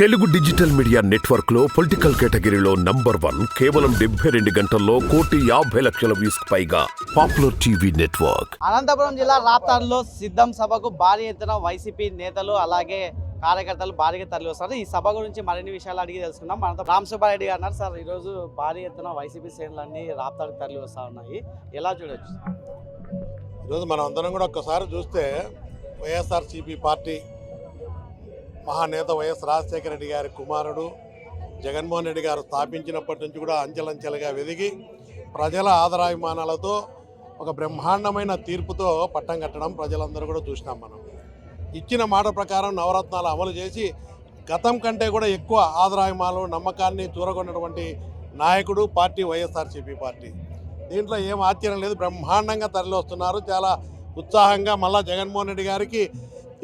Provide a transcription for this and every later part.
Telugu digital media నెట్వర్క్లో political కేటగిరీలో number one కేవలం డెబ్బై రెండు గంటల్లో కోటి యాభై లక్షల వ్యూస్ పైగా పాపులర్ టీవీ నెట్వర్క్. అనంతపురం జిల్లా రాప్తాడులో సిద్ధం సభకు భారీ ఎత్తున వైసీపీ నేతలు అలాగే కార్యకర్తలు భారీగా తరలి వస్తారు ఈ సభ గురించి మరిన్ని విషయాలు అడిగి తెలుసుకుందాం. మనతో రామ్ సుబ్బారెడ్డి గారు అన్నారు సార్. ఈరోజు భారీ ఎత్తున వైసీపీ శ్రేణులన్నీ రాప్తాడుకు తరలి వస్తూ ఉన్నాయి. ఎలా చూడొచ్చు? ఈరోజు మనం అందరం కూడా ఒక్కసారి చూస్తే వైఎస్ఆర్సీపీ పార్టీ మహానేత వైఎస్ రాజశేఖర రెడ్డి గారి కుమారుడు జగన్మోహన్ రెడ్డి గారు స్థాపించినప్పటి నుంచి కూడా అంచెలంచెలుగా వెదిగి ప్రజల ఆదరాభిమానాలతో ఒక బ్రహ్మాండమైన తీర్పుతో పట్టం కట్టడం ప్రజలందరూ కూడా చూసినాం మనం. ఇచ్చిన మాట ప్రకారం నవరత్నాలు అమలు చేసి గతం కంటే కూడా ఎక్కువ ఆదరాభిమానాలు నమ్మకాన్ని చూరగొన్నటువంటి నాయకుడు పార్టీ వైఎస్ఆర్సీపీ పార్టీ. దీంట్లో ఏం ఆశ్చర్యం లేదు బ్రహ్మాండంగా తరలి వస్తున్నారు చాలా ఉత్సాహంగా మళ్ళా జగన్మోహన్ రెడ్డి గారికి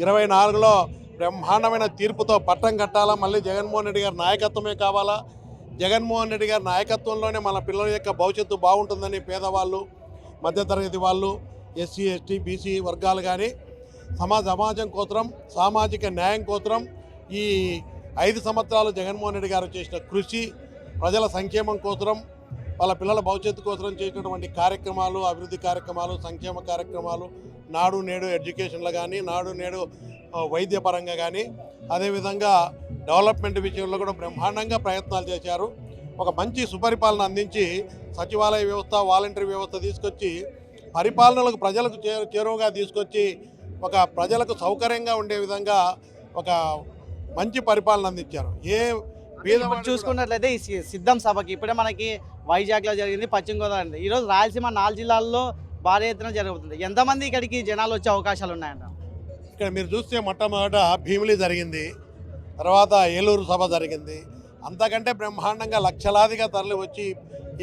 ఇరవై నాలుగులో బ్రహ్మాండమైన తీర్పుతో పట్టం కట్టాలా? మళ్ళీ జగన్మోహన్ రెడ్డి గారి నాయకత్వమే కావాలా? జగన్మోహన్ రెడ్డి గారి నాయకత్వంలోనే మన పిల్లల యొక్క భవిష్యత్తు బాగుంటుందని పేదవాళ్ళు మధ్యతరగతి వాళ్ళు ఎస్సీ ఎస్టీ బీసీ వర్గాలు కానీ సమాజ సమాజం కోసరం సామాజిక న్యాయం కోసరం ఈ ఐదు సంవత్సరాలు జగన్మోహన్ రెడ్డి గారు చేసిన కృషి ప్రజల సంక్షేమం కోసరం వాళ్ళ పిల్లల భవిష్యత్తు కోసం చేసినటువంటి కార్యక్రమాలు అభివృద్ధి కార్యక్రమాలు సంక్షేమ కార్యక్రమాలు నాడు నేడు ఎడ్యుకేషన్లో కానీ నాడు నేడు వైద్యపరంగా కానీ అదేవిధంగా డెవలప్మెంట్ విషయంలో కూడా బ్రహ్మాండంగా ప్రయత్నాలు చేశారు. ఒక మంచి సుపరిపాలన అందించి సచివాలయ వ్యవస్థ వాలంటరీ వ్యవస్థ తీసుకొచ్చి పరిపాలనలకు ప్రజలకు చేరువగా తీసుకొచ్చి ఒక ప్రజలకు సౌకర్యంగా ఉండే విధంగా ఒక మంచి పరిపాలన అందించారు. ఏ చూసుకున్నట్లయితే ఈ సిద్ధం సభకి ఇప్పుడే మనకి వైజాగ్లో జరిగింది పశ్చిమ గోదావరి. ఈరోజు రాయలసీమ నాలుగు జిల్లాల్లో భారీ ఎత్తున జరుగుతుంది. ఎంతమంది ఇక్కడికి జనాలు వచ్చే అవకాశాలు ఉన్నాయంట ఇక్కడ మీరు చూస్తే మొట్టమొదట భీమిలి జరిగింది తర్వాత ఏలూరు సభ జరిగింది. అంతకంటే బ్రహ్మాండంగా లక్షలాదిగా తరలి వచ్చి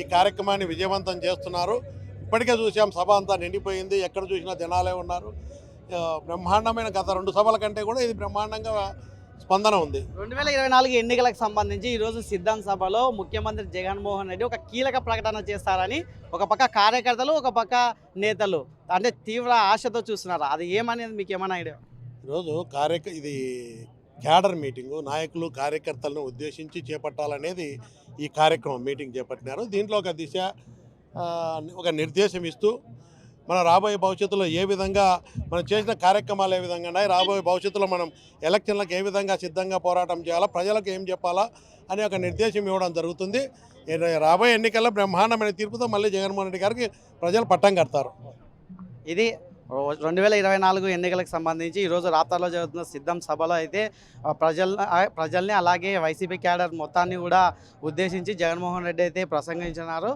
ఈ కార్యక్రమాన్ని విజయవంతం చేస్తున్నారు. ఇప్పటికే చూసాం సభ అంతా నిండిపోయింది ఎక్కడ చూసినా జనాలే ఉన్నారు. బ్రహ్మాండమైన గత రెండు సభల కంటే కూడా ఇది బ్రహ్మాండంగా స్పందన ఉంది. రెండు వేల ఇరవై నాలుగు ఎన్నికలకు సంబంధించి ఈరోజు సిద్ధాంత సభలో ముఖ్యమంత్రి జగన్మోహన్ రెడ్డి ఒక కీలక ప్రకటన చేస్తారని ఒక పక్క కార్యకర్తలు ఒక పక్క నేతలు అంటే తీవ్ర ఆశతో చూస్తున్నారు? అది ఏమనేది మీకు ఏమైనా ఐడియా? ఈరోజు కార్యక ఇది క్యాడర్ మీటింగు. నాయకులు కార్యకర్తలను ఉద్దేశించి చేపట్టాలనేది ఈ కార్యక్రమం మీటింగ్ చేపట్టినారు. దీంట్లో ఒక దిశ ఒక నిర్దేశం ఇస్తూ మన రాబోయే భవిష్యత్తులో ఏ విధంగా మనం చేసిన కార్యక్రమాలు ఏ విధంగా ఉన్నాయి రాబోయే భవిష్యత్తులో మనం ఎలక్షన్లకు ఏ విధంగా సిద్ధంగా పోరాటం చేయాలా ప్రజలకు ఏం చెప్పాలా అనే ఒక నిర్దేశం ఇవ్వడం జరుగుతుంది. రాబోయే ఎన్నికల్లో బ్రహ్మాండమైన తీర్పుతో మళ్ళీ జగన్మోహన్ రెడ్డి గారికి ప్రజలు పట్టం కడతారు. ఇది రెండు వేల ఇరవై నాలుగు ఎన్నికలకు సంబంధించి ఈరోజు రాప్తాలో జరుగుతున్న సిద్ధం సభలో అయితే ప్రజల ప్రజల్ని అలాగే వైసీపీ క్యాడర్ మొత్తాన్ని కూడా ఉద్దేశించి జగన్మోహన్ రెడ్డి అయితే ప్రసంగించినారు.